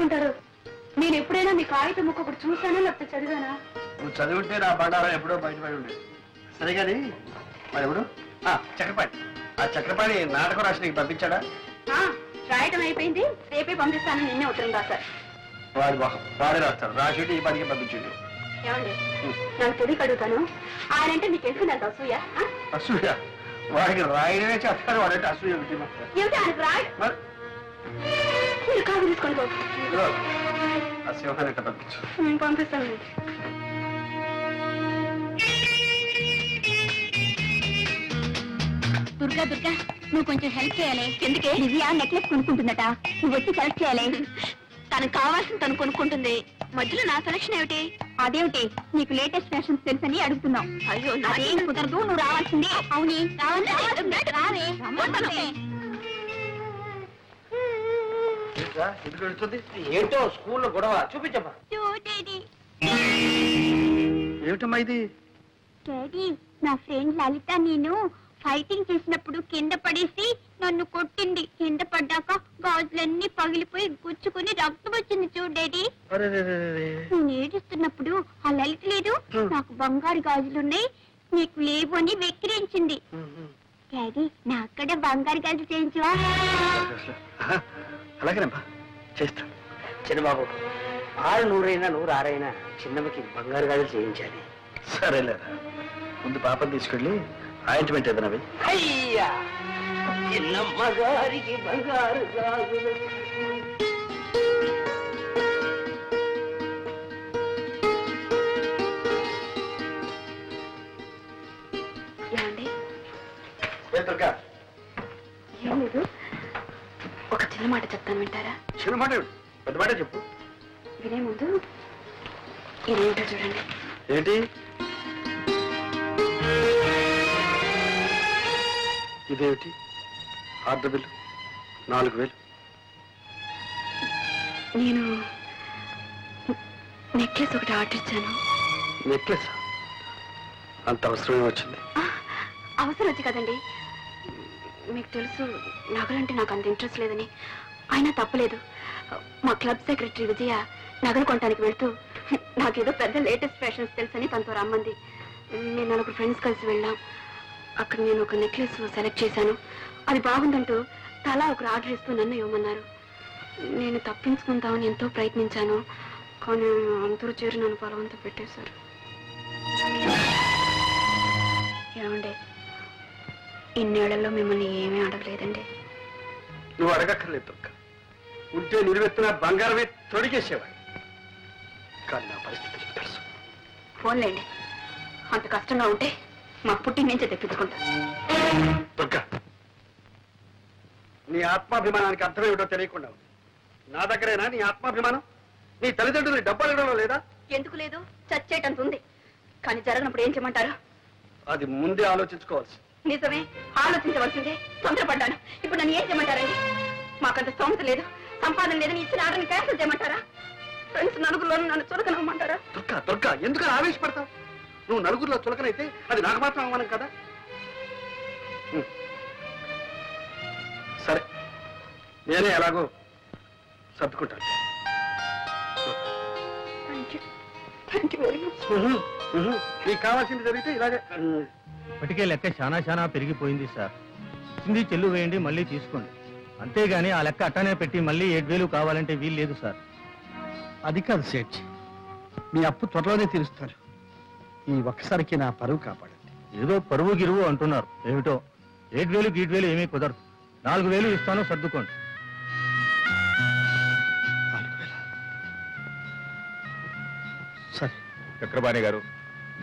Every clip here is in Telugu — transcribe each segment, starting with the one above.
తెచ్చుకుంటారు నేను ఎప్పుడైనా మీ కాగితం ముక్క ఒకటి చూసానా లేకపోతే చదివానా? నువ్వు చదివితే నా బండారం ఎప్పుడో బయటపడి ఉండేది. సరే కానీ మరి ఎవడు ఆ, చక్రపాణి. ఆ చక్రపాణి నాటకం రాసి నీకు పంపించాడా? ఆ, రాయటం అయిపోయింది. రేపే పంపిస్తానని నిన్నే ఉత్తరం రాశారు వాడి మొహం వాడే రాస్తాడు. రాసి ఈ పనికి పంపించండి. ఏమండి? నాకు తెలియక అడుగుతాను. ఆయన అంటే మీకు తెలిసిందంత అసూయ? ఆ? అసూయ? వాడికి రాయడమే చేస్తాడు వాడంటే అసూయ ఒకటి ఏమిటి ఆయనకు రాయ మరి? మీరు కాదు తీసుకొని. ఇదిగో, ఆ సింహాన్ని పంపించు నేను పంపిస్తాను. దుర్గా దుర్గా నువ్వు కొంచెం హెల్ప్ చేయాలి. ఎందుకే? దివ్య నెక్లెస్ కొనుక్కుంటుందట. నువ్వు వచ్చి సెలెక్ట్ చేయాలి. తనకు కావాల్సింది తను కొనుక్కుంటుంది. మధ్యలో నా సెలక్షన్ ఏమిటి? అదేమిటి? నీకు లేటెస్ట్ ఫ్యాషన్స్ తెలుసని అడుగుతున్నావు అయ్యో అదేం కుదరదు నువ్వు రావాల్సిందే. అవుని. రావాలి ఎందుకు వెళ్తుంది? ఏంటో స్కూల్లో గొడవ. చూపించమ్మా. చూడేది. ఏమిటమ్మా ఇది? డాడీ నా ఫ్రెండ్ లలిత నేను ఫైటింగ్ చేసినప్పుడు కింద పడేసి నన్ను కొట్టింది. కింద పడ్డాక గాజులన్నీ పగిలిపోయి గుచ్చుకుని రక్తం వచ్చింది చూడు డాడీ. అరే రే, రే, రే. నేను ఏడుస్తున్నప్పుడు ఆ లలిత లేదు. నాకు బంగారు గాజులున్నాయి. నీకు లేవు అని వెక్కిరించింది. డాడీ నా అక్కడ బంగారు గాజులు చేయించవా? ఆహా, అలాగేనమ్మా చేస్తాను చిన్నబాబు ఆరు నూరైనా నూరు ఆరైనా చిన్నమ్మకి బంగారు గాజులు చేయించాలి. సరేలేరా ముందు పాపని తీసుకెళ్ళి ఆయింట్మెంట్ ఏదైనా వెయ్యి. అయ్యా చిన్నమ్మ గారికి బంగారు గాజులు. ఏమండి? ఏ దుర్గా? ఏం లేదు. చిన్న మాట చెప్తాను వింటారా? చిన్న మాట? పెద్ద మాట చెప్పు. వినే ముందు ఇదేంటో చూడండి. ఏంటి? ఇదేమిటి? Order bill. నాలుగు వేలు. నేను నెక్లెస్ ఒకటి ఆర్డర్ ఇచ్చాను. నెక్లెస్? అంత అవసరమే వచ్చింది. అవసరం వచ్చి కదండి. మీకు తెలుసు నగలంటే నాకు అంత ఇంట్రెస్ట్ లేదని. అయినా తప్పలేదు. మా క్లబ్ సెక్రటరీ విజయ నగలు కొనడానికి వెళ్తూ నాకేదో పెద్ద లేటెస్ట్ ఫ్యాషన్స్ తెలుసని తనతో రమ్మంది. నేను నలుగురు ఫ్రెండ్స్ కలిసి వెళ్ళాం. అక్కడ నేను ఒక నెక్లెస్ సెలెక్ట్ చేశాను. అది బాగుందంటూ తలా ఒకరు ఆర్డర్ ఇస్తూ నన్ను ఇవ్వమన్నారు. నేను తప్పించుకుందామని ఎంతో ప్రయత్నించాను. కానీ అందరూ చేరి నన్ను బలవంతం పెట్టేశారు. ఏమండే? ఇన్నేళ్ళలో మిమ్మల్ని ఏమీ అడగలేదండి నువ్వు అడగక్కర్లేదు దుర్గ. ఉంటే నిలువెత్తిన బంగారమే తొడిగేసేవాడు కానీ నా పరిస్థితి నీకు తెలుసు. ఫోన్లేండి. అంత కష్టంగా ఉంటే మా పుట్టి నుంచే తెప్పించుకుంటా. దుర్గా నీ ఆత్మాభిమానానికి అర్థమేమిటో తెలియకుండా ఉంది. నా దగ్గరేనా నీ ఆత్మాభిమానం? నీ తల్లిదండ్రులు డబ్బు అడగడంలో లేదా? ఎందుకు లేదు? చచ్చేటంత ఉంది. కానీ జరగనప్పుడు ఏం చేయమంటారు? అది ముందే ఆలోచించుకోవాల్సి నిజమే ఆలోచించవలసిందే. తొందరపడ్డాను. ఇప్పుడు నన్ను ఏం చేయమంటారండి? మాకంత స్తోమత లేదు. సంపాదన లేదని ఇచ్చిన ఆర్డర్ని క్యాన్సిల్ చేయమంటారా? ఫ్రెండ్స్ నలుగురిలో నన్ను చురకనమ్మంటారా దుర్గా దుర్గా ఎందుకు ఆవేశపడతావు? నువ్వు నలుగురిలో చులకనైతే అది నాకు మాత్రం అవమానం కదా. సరే. నేనే ఎలాగో సర్దుకుంటాను. నీకు కావాల్సింది జరిగితే ఇలాగే. ఇప్పటికే లెక్క చాలా చాలా పెరిగిపోయింది సార్. ఇచ్చింది చెల్లు వేయండి మళ్ళీ తీసుకోండి. అంతేగాని ఆ లెక్క అట్టానే పెట్టి మళ్ళీ ఏడు వేలు కావాలంటే వీలు లేదు సార్. అది కాదు సేట్ మీ అప్పు త్వరలోనే తీరుస్తారు. ఈ ఒక్కసారికి నా పరువు కాపాడండి. ఏదో పరువు గిరువు అంటున్నారు. ఏమిటో? ఏడు వేలు గీటు వేలు ఏమీ కుదరదు. నాలుగు వేలు ఇస్తాను సర్దుకోండి. నాలుగు వేల? సరే. చక్రపాణి గారు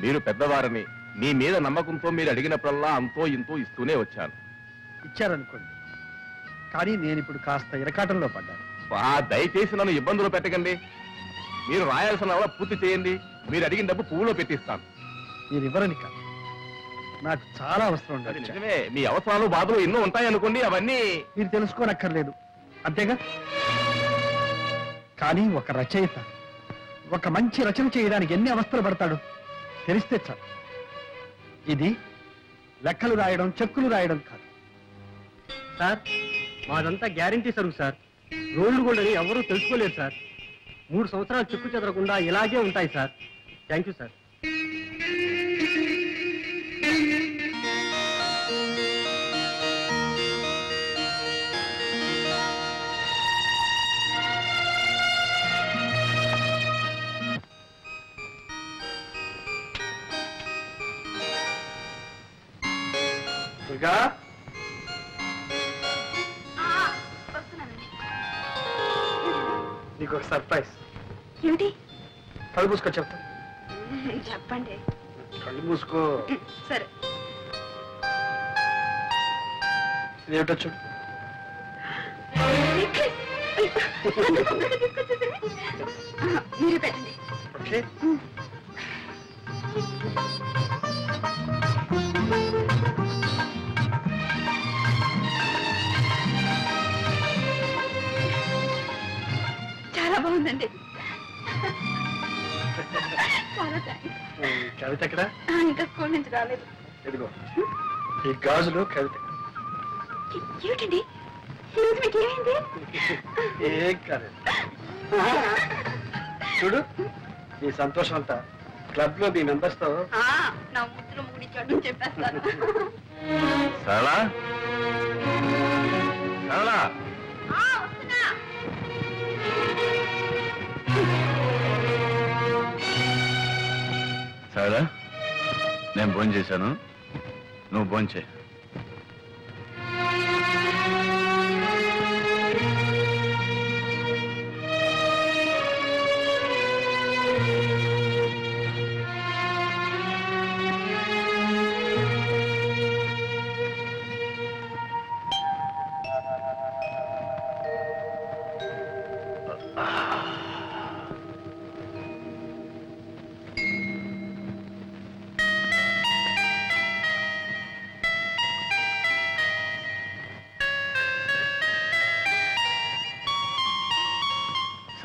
మీరు పెద్దవారని మీ మీద నమ్మకంతో మీరు అడిగినప్పుడల్లా అంతో ఇంతో ఇస్తూనే వచ్చాను. ఇచ్చారనుకోండి. కానీ నేను ఇప్పుడు కాస్త ఇరకాటంలో పడ్డాను. బా దయచేసి నన్ను ఇబ్బందులు పెట్టకండి. మీరు రాయాల్సిన అలా పూర్తి చేయండి. మీరు అడిగిన డబ్బు పువ్వులో పెట్టిస్తాను. మీరు ఇవ్వరని కాదు. నాకు చాలా అవసరం అది ఉండదు నిజమే. మీ అవసరాలు బాధలు ఎన్నో ఉంటాయనుకోండి అవన్నీ మీరు తెలుసుకోనక్కర్లేదు. అంతేగా? కానీ ఒక రచయిత ఒక మంచి రచన చేయడానికి ఎన్ని అవస్థలు పడతాడు? తెలిస్తే చాలు. ఇది లెక్కలు రాయడం చెక్కులు రాయడం కాదు. సార్ మాదంతా గ్యారంటీ సరుకు సార్. రోడ్లు కూడా ఎవరూ తెలుసుకోలేరు సార్. మూడు సంవత్సరాలు చెక్కు చెదరకుండా ఇలాగే ఉంటాయి sir. Thank you sir. Durga. నీకు ఒక సర్ప్రైజ్. ఏమిటి? కళ్ళు మూసుకో చెప్తా చెప్పండి. కళ్ళు మూసుకో. సరే. ఇదేమిటో చూడు. మీరు పెట్టండి. ఓకే. రాలేదు. ఇదిగో. ఈ గాజులు కవిత. ఏ- ఏమిటండి? ఈరోజు మీకు ఏమైంది? ఏం కాదు చూడు నీ సంతోషం అంతా క్లబ్లో మీ మెంబర్స్తో ఆ, నా ముద్దులు ముగిడించాడు చెప్పేస్తాను. సరళా? సరళా? ఆ, వస్తున్నా. సరళా? నేను భోజనం చేశాను నువ్వు భోంచే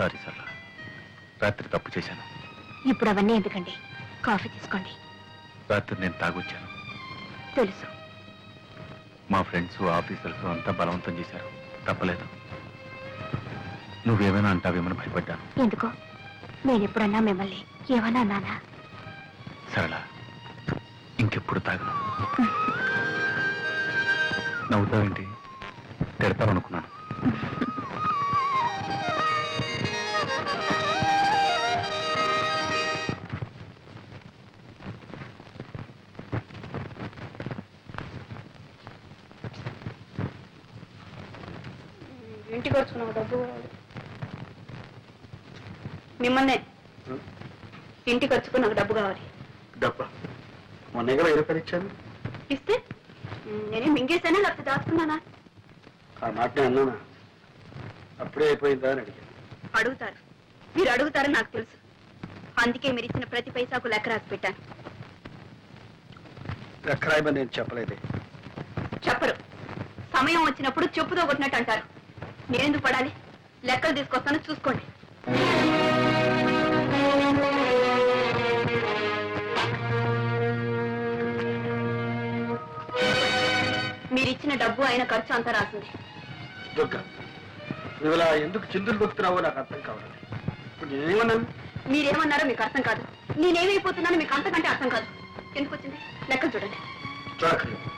సారీ సరళా రాత్రి తప్పు చేశాను. ఇప్పుడు అవన్నీ ఎందుకండి? కాఫీ తీసుకోండి. రాత్రి నేను తాగొచ్చాను. తెలుసు. మా ఫ్రెండ్స్ ఆఫీసర్స్ అంతా బలవంతం చేశారు. తప్పలేదు. నువ్వేమైనా అంటావేమని భయపడ్డాను. ఎందుకో? నేను ఎప్పుడన్నా మిమ్మల్ని ఏమన్నా నానా సరళ ఇంకెప్పుడు తాగను. నవ్వుతావేంటి? తిడతావనుకున్నాను. ఇంటికి వచ్చుకున్నావు డబ్బు మిమ్మల్నే ఇంటికి వచ్చుకు నాకు డబ్బు కావాలి. డబ్బా? మొన్న ఇరవై ఇచ్చాను. ఇస్తే? నేనే మింగేసానా లేకపోతే దాచుకున్నానా? ఆ మాట నేను అన్నానా? అప్పుడే అయిపోయిందా అని అడిగాను. అడుగుతారు. మీరు అడుగుతారని నాకు తెలుసు. అందుకే మీరు ఇచ్చిన ప్రతి పైసాకు లెక్క రాసి పెట్టాను. ఎక్కరాయమని నేను చెప్పలేదే. చెప్పరు. సమయం వచ్చినప్పుడు చెప్పుతో కొట్టినట్టు అంటారు. నేనెందుకు పడాలి? లెక్కలు తీసుకొస్తాను చూసుకోండి. మీరిచ్చిన డబ్బు అయిన ఖర్చు అంతా రాసింది. దుర్గా నువ్వు ఇలా ఎందుకు చిందులు దొక్కుతున్నావో నాకు అర్థం కావాలి ఇప్పుడు నేనేమన్నాను? మీరేమన్నారో మీకు అర్థం కాదు. నేనేమైపోతున్నానో మీకు అంతకంటే అర్థం కాదు. ఎందుకు వచ్చింది? లెక్కలు చూడండి. చూడక్కర్లేదు.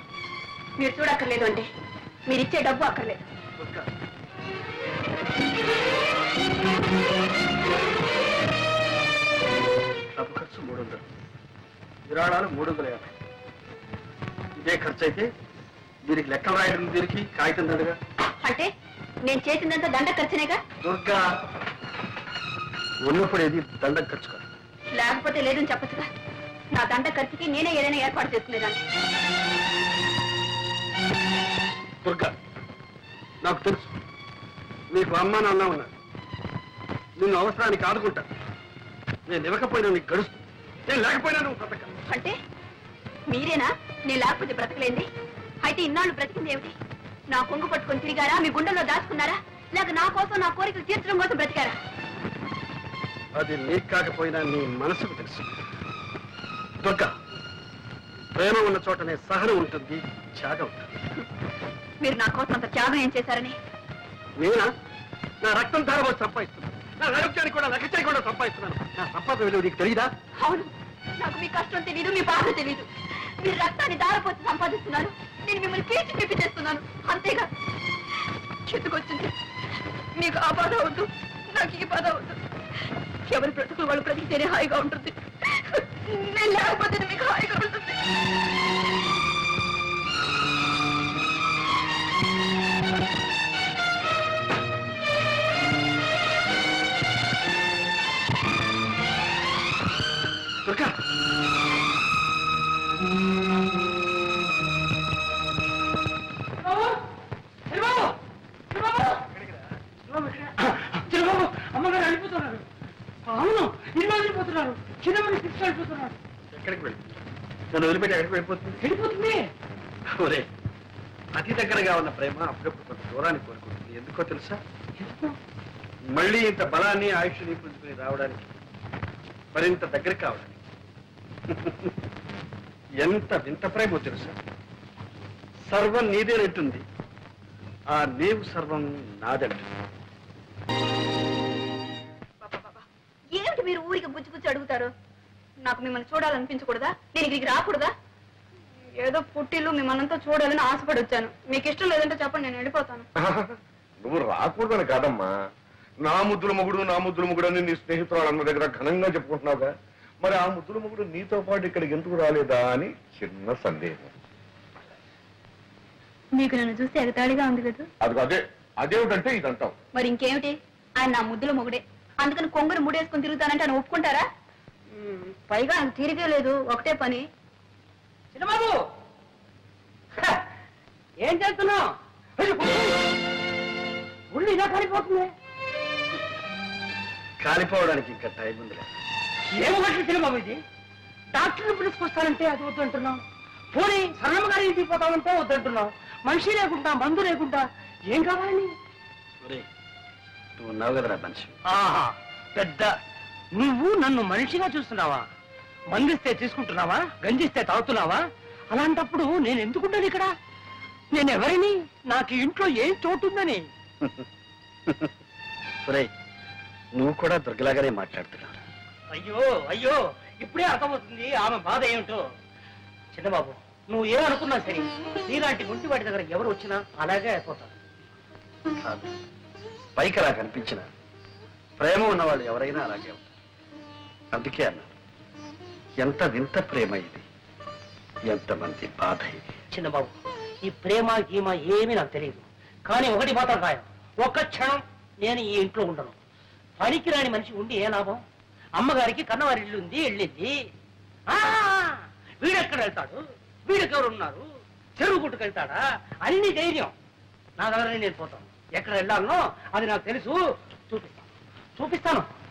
మీరు చూడక్కర్లేదు అంటే మీరు ఇచ్చే డబ్బు అక్కర్లేదు. డబ్బు ఖర్చు మూడు వందలు విరాళాలు మూడు వందల యాభై ఇదే ఖర్చు అయితే దీనికి లెక్క రాయడం దీనికి కాగితం దండగా. అంటే నేను చేసిందంతా దండ ఖర్చునేగా? దుర్గా ఉన్నప్పుడు ఏది దండం ఖర్చు కాదు. లేకపోతే లేదని చెప్పచ్చుగా. నా దండ ఖర్చుకి నేనే ఏదైనా ఏర్పాటు చేసుకునేదాన్ని. దుర్గా నాకు తెలుసు. నీకు అమ్మ నాన్న ఉన్నారు. నిన్ను అవసరానికి ఆదుకుంటా. నేను ఇవ్వకపోయినా నీకు గడుస్తు. నేను లేకపోయినా నువ్వు బ్రతక. అంటే మీరేనా? నేను లేకపోతే బ్రతకలేంది? అయితే ఇన్నాళ్ళు బ్రతికింది ఏమిటి? నా కొంగు పట్టుకొని తిరిగారా? మీ గుండెల్లో దాచుకున్నారా? లేక నా కోసం నా కోరికలు తీర్చడం కోసం బ్రతికారా? అది నీకు కాకపోయినా నీ మనసుకు తెలుసు. దుర్గా ప్రేమ ఉన్న చోటనే సహనం ఉంటుంది త్యాగం ఉంటుంది. మీరు నా కోసం అంత త్యాగం ఏం చేశారని? నేనా? నా రక్తం ధారబోసి సంపాదిస్తున్నాను నా ఆరోగ్యానికి కూడా లెక్క చేయకుండా సంపాదిస్తున్నాను. నా సంపాదన విలువ నీకు తెలియదా అవును. నాకు మీ కష్టం తెలియదు మీ బాధ తెలియదు మీరు రక్తాన్ని దారపోతే సంపాదిస్తున్నారు. నేను మిమ్మల్ని పీచి పిప్పి చేస్తున్నాను. అంతేగా. చెట్టుకొచ్చింది మీకు ఆ బాధ వద్దు. నాకు ఈ బాధ వద్దు. ఎవరి బ్రతుకులు వాళ్ళు బ్రతికితేనే హాయిగా ఉంటుంది. నేను లేకపోతే మీకు వెళ్ళిపోతున్నారు. అవును ఇల్లు వెళ్ళిపోతున్నారు చిన్నబాబు తీసుకెళ్ళిపోతున్నారు ఎక్కడికి వెళ్ళి? నన్ను వదిలిపెట్టి ఎక్కడికి వెళ్ళిపోతుంది? వెళ్ళిపోతుంది. ఒరే అతి దగ్గరగా ఉన్న ప్రేమ అప్పుడప్పుడు కొంత దూరాన్ని కోరుకుంటుంది. ఎందుకో తెలుసా? మళ్ళీ ఇంత బలాన్ని ఆయుష్ని పుంజుకుని రావడానికి మరింత దగ్గర కావడానికి ఎంత వింత ప్రేమో తెలుసా? సర్వం నీదేనంటుంది ఆ నీవు సర్వం నాదంటుంది ఊరికి బుచ్చి బుచ్చి అడుగుతారు. నాకు మిమ్మల్ని చూడాలనిపించకూడదా? నేను ఇక్కడికి రాకూడదా? ఏదో పుట్టిల్లు మిమ్మల్ని చూడాలని ఆశపడి వచ్చాను. మీకు ఇష్టం లేదంటే చెప్పండి నేను వెళ్ళిపోతాను. నువ్వు రాకూడదని కాదమ్మా. నా ముద్దుల మొగుడు నా ముద్దుల మొగుడు అని నీ స్నేహితురాలు అన్న దగ్గర ఘనంగా చెప్పుకుంటున్నావుగా. మరి ఆ ముద్దుల మొగుడు నీతో పాటు ఇక్కడికి ఎందుకు రాలేదా అని చిన్న సందేహం. మీకు నన్ను చూస్తే ఎగతాళిగా ఉంది కదా. అది అదే అదేమిటంటే ఇదంటావు. మరి ఇంకేమిటి? ఆయన నా ముద్దుల మొగుడే. అందుకని కొంగుని ముడేసుకుని తిరుగుతానంటే ఆయన ఒప్పుకుంటారా? పైగా ఆయన తిరిగే లేదు ఒకటే పని. చిన్నబాబు! హ, ఏం చేస్తున్నావు? ఇలా కాలిపోతుంది. కాలిపోవడానికి ఇంకా టైం ఉందిలే. ఏం మాటలు చిన్నబాబు ఇది. డాక్టర్ని పిలుచుకొస్తానంటే అది వద్దంటున్నావు పోనీ సరళమ్మ గారి ఇంటికి పోతామంటే వద్దంటున్నావు మనిషి లేకుండా మందు లేకుండా ఏం కావాలని నువ్వు ఉన్నావు కదరా మనిషి. ఆహా పెద్ద. నువ్వు నన్ను మనిషిగా చూస్తున్నావా? మందిస్తే తీసుకుంటున్నావా? గంజిస్తే తాగుతున్నావా? అలాంటప్పుడు నేను ఎందుకుంటాను ఇక్కడ? నేను ఎవరిని? నాకు ఇంట్లో ఏం చోటుందని. ఒరే నువ్వు కూడా దుర్గలాగానే మాట్లాడుతున్నావు. అయ్యో అయ్యో ఇప్పుడే అర్థమవుతుంది ఆమె బాధ ఏమిటో. చిన్నబాబు నువ్వు ఏమనుకున్నా సరే నీలాంటి గుంటి వాటి దగ్గర ఎవరు వచ్చినా అలాగే అయిపోతారు. కాదు పైకి అలా కనిపించిన ప్రేమ ఉన్నవాళ్ళు ఎవరైనా అలాగే ఉంటారు. అందుకే అన్నారు ఎంత వింత ప్రేమ ఇది ఎంతమంది బాధ ఇది. చిన్నబాబు ఈ ప్రేమ గీమ ఏమీ నాకు తెలియదు. కానీ ఒకటి మాత్రం ఖాయం. ఒక్క క్షణం నేను ఈ ఇంట్లో ఉండను. పనికిరాని మనిషి ఉండి ఏ లాభం? అమ్మగారికి కన్నవారి ఇల్లు ఉంది వెళ్ళింది. ఆ, వీడెక్కడ వెళ్తాడు? వీడెక్కడు ఉన్నారు చెరువు గుట్టుకు వెళ్తాడా అన్ని ధైర్యం. నా దగ్గర నేను పోతాను. ఎక్కడ వెళ్ళాలనో అది నాకు తెలుసు. చూపిస్తాను చూపిస్తాను.